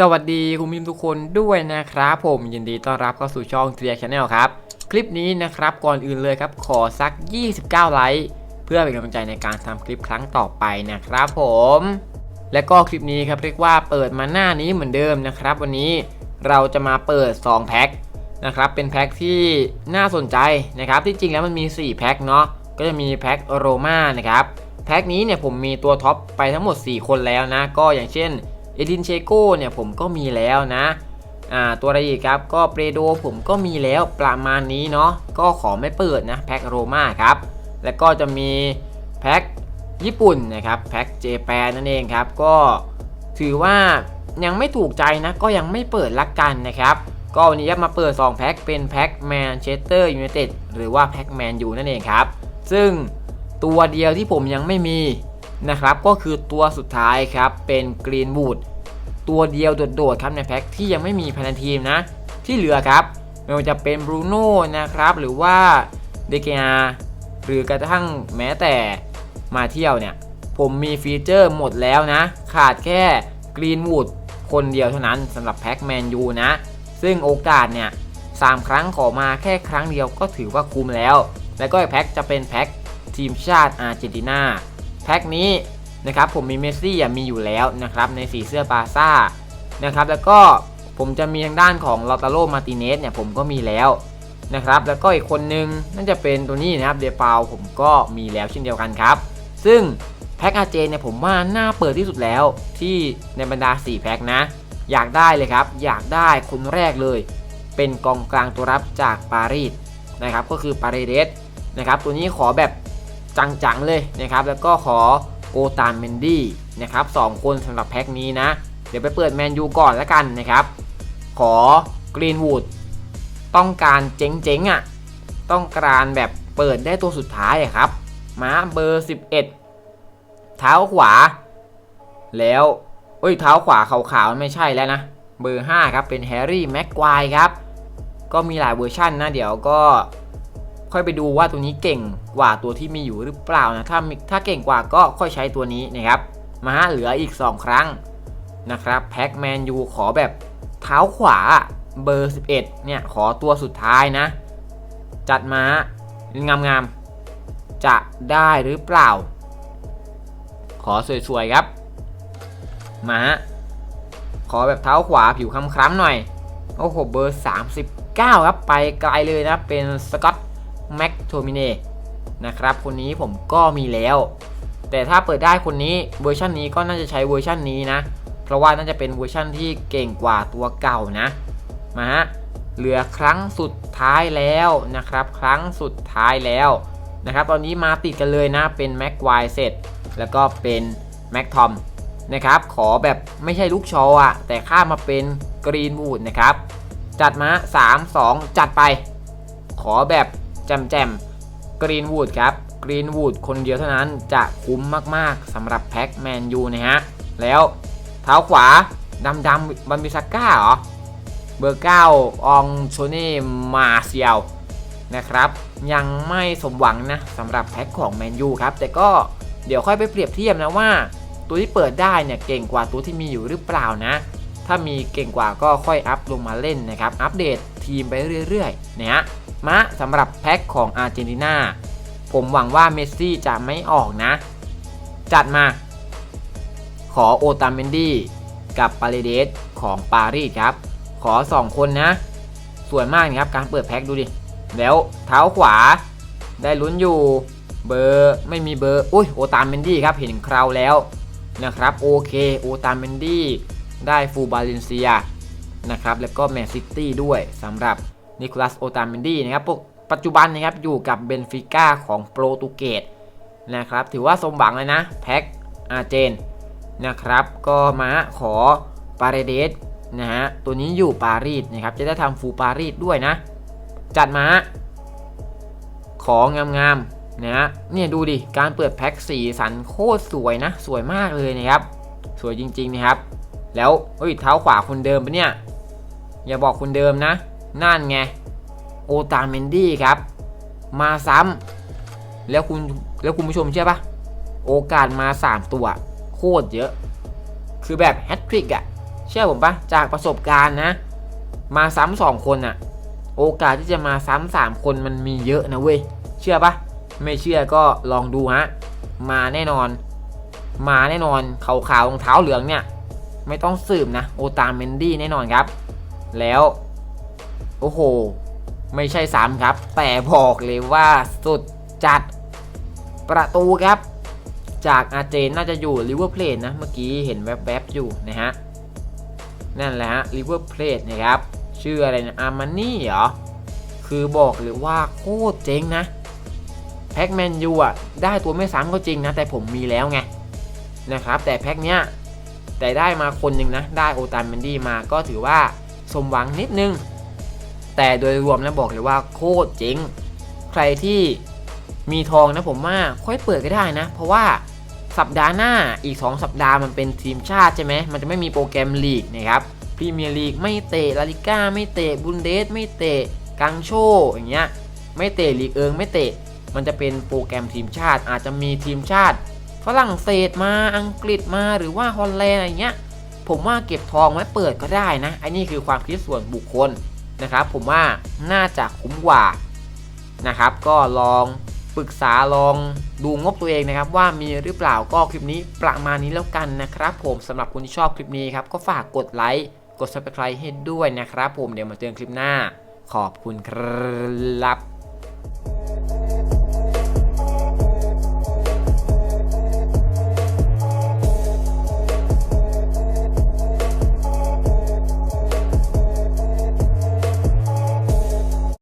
สวัสดีคุณผู้ชมทุกคนด้วยนะครับผมยินดีต้อนรับเข้าสู่ช่องเทียร์ชาแนลครับคลิปนี้นะครับก่อนอื่นเลยครับขอสัก 29 ไลค์เพื่อเป็นกำลังใจในการทำคลิปครั้งต่อไปนะครับผม และก็คลิปนี้ครับเรียกว่าเปิดมาหน้านี้เหมือนเดิมนะครับ วันนี้เราจะมาเปิด2แพ็คนะครับเป็นแพ็คที่น่าสนใจนะครับที่จริงแล้วมันมี 4 แพ็คเนาะก็จะมีแพ็คโรมานะครับแพ็คนี้เนี่ยผมมีตัวท็อปไปทั้งหมด 4 คนแล้วนะก็อย่างเช่น เอดินเชโก้เนี่ยผมก็มีแล้วนะอ่าตัวอะไรอีกครับก็เปรโดผมก็มีแล้วประมาณนี้เนาะก็ขอไม่เปิดนะแพ็คโรมาครับแล้วก็จะมีแพ็คญี่ปุ่นนะครับแพ็คเจแปนนั่นเองครับก็ถือว่ายังไม่ถูกใจนะก็ยังไม่เปิดละกันนะครับก็วันนี้มาเปิด 2 แพ็คเป็นแพ็คแมนเชสเตอร์ยูไนเต็ดหรือว่าแพ็คแมนยูนั่นเองครับ ซึ่งตัวเดียวที่ผมยังไม่มี นะครับ ก็คือตัวสุดท้ายครับ เป็นกรีนบูดตัวเดียวโดดๆครับในแพ็คที่ยังไม่มีภายในทีมนะ ที่เหลือครับไม่ว่าจะเป็นบรูโน่นะครับ หรือว่าเดเกียหรือกระทั่งแม้แต่มาเที่ยวเนี่ย ผมมีฟีเจอร์หมดแล้วนะ ขาดแค่กรีนวูดคนเดียวเท่านั้นสำหรับแพ็คแมนยูนะ ซึ่งโอกาสเนี่ยสามครั้งขอมาแค่ครั้งเดียวก็ถือว่าคุ้มแล้ว แล้วก็อีกแพ็คจะเป็นแพ็คทีมชาติอาร์เจนตินา แพ็คนี้นะครับผมมีเมสซี่อะมีอยู่แล้วนะครับในสีเสื้อบาร์ซ่านะครับแล้วก็ผมจะมีทางด้านของลอตาโรมาติเนสเนี่ยผมก็มีแล้วนะครับแล้วก็อีกคนนึงน่าจะเป็นตัวนี้นะครับเดปาผมก็มีแล้วเช่นเดียวกันครับ ซึ่งแพ็คอาเจนเนี่ยผมว่าน่าเปิดที่สุดแล้วที่ในบรรดา 4 แพ็คนะ อยากได้เลยครับ อยากได้คนแรกเลย เป็นกองกลางตัวรับจากปารีสนะครับก็คือปาเรเดสนะครับตัวนี้ขอแบบ จังๆเลยนะครับ แล้วก็ขอโอตานเมนดี้นะครับสองคนสำหรับแพ็คนี้นะ เดี๋ยวไปเปิดแมนยูก่อนแล้วกันนะครับ ขอกรีนวูดต้องการเจ๋งๆอะ ต้องการแบบเปิดได้ตัวสุดท้ายอะครับ ม้าเบอร์ 11 เท้าขวา แล้วเอ้ยเท้าขวาขาวๆไม่ใช่แล้วนะ เบอร์ 5 ครับ เป็นแฮร์รี่แม็กควายครับ ก็มีหลายเวอร์ชันนะ เดี๋ยวก็ ค่อยไปดูว่าตัวนี้เก่งกว่าตัวที่มีอยู่หรือเปล่านะถ้าถ้าเก่งกว่าก็ค่อยใช้ตัวนี้นะครับมาฮะเหลืออีก 2 ครั้งนะครับแพ็กแมนยูขอแบบเท้าขวาเบอร์ 11 เนี่ย ขอตัวสุดท้ายนะ จัดมางามๆ จะได้หรือเปล่า ขอสวยๆครับ มาฮะขอแบบเท้าขวาผิวคล้ำๆหน่อย โอ้โห เบอร์ 39 ครับ ไปไกลเลยนะ เป็นสกอต แม็กโทมิเนนะครับ คนนี้ผมก็มีแล้ว แต่ถ้าเปิดได้คนนี้เวอร์ชันนี้ก็น่าจะใช้เวอร์ชันนี้นะ เพราะว่าน่าจะเป็นเวอร์ชันที่เก่งกว่าตัวเก่านะ มาฮะ เหลือครั้งสุดท้ายแล้วนะครับ ครั้งสุดท้ายแล้วนะครับ ตอนนี้มาติดกันเลยนะ เป็นแม็กไวเสร็จ แล้วก็เป็นแม็กทอมนะครับ ขอแบบไม่ใช่ลูกชออะแต่ข้ามาเป็นกรีนวูดนะครับ จัดมา 3 2 จัดไป ขอแบบ แจมแจมกรีนวูดครับกรีนวูดคนเดียวเท่านั้นจะคุ้มมากๆสำหรับแพ็กแมนยูนะฮะ แล้วเท้าขวาดำดำบันบิซาก้าเหรอ เบอร์9องโชเน่มาเซียวนะครับ ยังไม่สมหวังนะสำหรับแพ็คของแมนยูครับ แต่ก็เดี๋ยวค่อยไปเปรียบเทียบนะว่า ตัวที่เปิดได้เนี่ยเก่งกว่าตัวที่มีอยู่หรือเปล่านะ ถ้ามีเก่งกว่าก็ค่อยอัพลงมาเล่นนะครับ อัปเดต ทีมไปเรื่อยๆนะฮะมาสำหรับแพ็คของอาร์เจนตินาผมหวังว่าเมสซี่จะไม่ออกนะ จัดมา ขอโอตาเมนดี้กับปาเรเดสของปารีสครับ ขอ 2 คนนะ สวยมากนะครับการเปิดแพ็คดูดิ แล้วเท้าขวาได้ลุ้นอยู่เบอร์ไม่มีเบอร์อุ้ยโอตามเมนดี้ครับเห็นคราวแล้วนะครับโอเคโอตามเมนดี้ได้ฟูบาเลนเซีย นะครับ แล้วก็แมนซิตี้ด้วยสำหรับนิโคลัสโอตามเมนดี้นะครับปัจจุบันนะครับอยู่กับเบนฟิก้าของโปรตุเกสนะครับ ถือว่าสมหวังเลยนะ แพ็คอาเจนนะครับ ก็มาขอปาเรเดสนะฮะตัวนี้อยู่ปารีสนะครับ จะได้ทำฟูปารีสด้วยนะ จัดมา ของงามๆนะฮะเนี่ยดูดิการเปิดแพ็คสีสันโคตรสวยนะ สวยมากเลยนะครับ สวยจริงๆนะครับ แล้วเฮ้ยเท้าขวาคนเดิมปะเนี่ย อย่าบอกคนเดิมนะ นั่นไง โอตาเมนดี้ครับ มาซ้ำแล้วคุณแล้วคุณผู้ชมเชื่อปะโอกาสมา 3 ตัว โคตรเยอะ คือแบบแฮตทริกอะเชื่อผมปะจากประสบการณ์นะ มาซ้ำสองคนอะโอกาสที่จะมาซ้ำสามคนมันมีเยอะนะเว้ย เชื่อปะไม่เชื่อก็ลองดูฮะ มาแน่นอน มาแน่นอนขาวขาวๆรองเท้าเหลืองเนี่ย ไม่ต้องสืบนะ โอตาเมนดี้แน่นอนครับ แล้ว โอ้โห ไม่ใช่ซ้ำครับ แต่บอกเลยว่าสุดจัดประตูครับ จากอาร์เจนน่าจะอยู่ลิเวอร์เพลทนะ เมื่อกี้เห็นแวบๆอยู่นะฮะ นั่นแหละฮะลิเวอร์เพลทนะครับ ชื่ออะไรนะอาร์มานี่เหรอ คือบอกเลยว่าโคตรเจ๋งนะแพ็กแมนยูอะ ได้ตัวไม่ซ้ำก็จริงนะ แต่ผมมีแล้วไงนะครับ แต่แพ็กเนี้ยแต่ได้มาคนหนึ่งนะ ได้โอตานเมนดี้มาก็ถือว่า สมหวังนิดนึง แต่โดยรวมแล้วบอกเลยว่าโคตรเจ๋งใครที่มีทองนะผมว่าค่อยเปิดก็ได้นะ เพราะว่าสัปดาห์หน้าอีก 2 สัปดาห์มันเป็นทีมชาติใช่ไหมมันจะไม่มีโปรแกรมลีกนะครับพรีเมียร์ลีกไม่เตะลาลิก้าไม่เตะบุนเดสไม่เตะกังโชอย่างเงี้ยไม่เตะลีกเอิงไม่เตะมันจะเป็นโปรแกรมทีมชาติอาจจะมีทีมชาติฝรั่งเศสมาอังกฤษมาหรือว่าฮอลแลนด์อะไรเงี้ย ผมว่าเก็บทองไว้เปิดก็ได้นะอันนี้คือความคิดส่วนบุคคลนะครับ ผมว่าน่าจะคุ้มกว่านะครับ ก็ลองปรึกษาลองดูงบตัวเองนะครับ ว่ามีหรือเปล่าก็คลิปนี้ประมาณนี้แล้วกันนะครับ ผมสำหรับคนที่ชอบคลิปนี้ครับก็ฝากกดไลค์กด subscribe ให้ด้วยนะครับ ผมเดี๋ยวมาเจอกันคลิปหน้า ขอบคุณครับ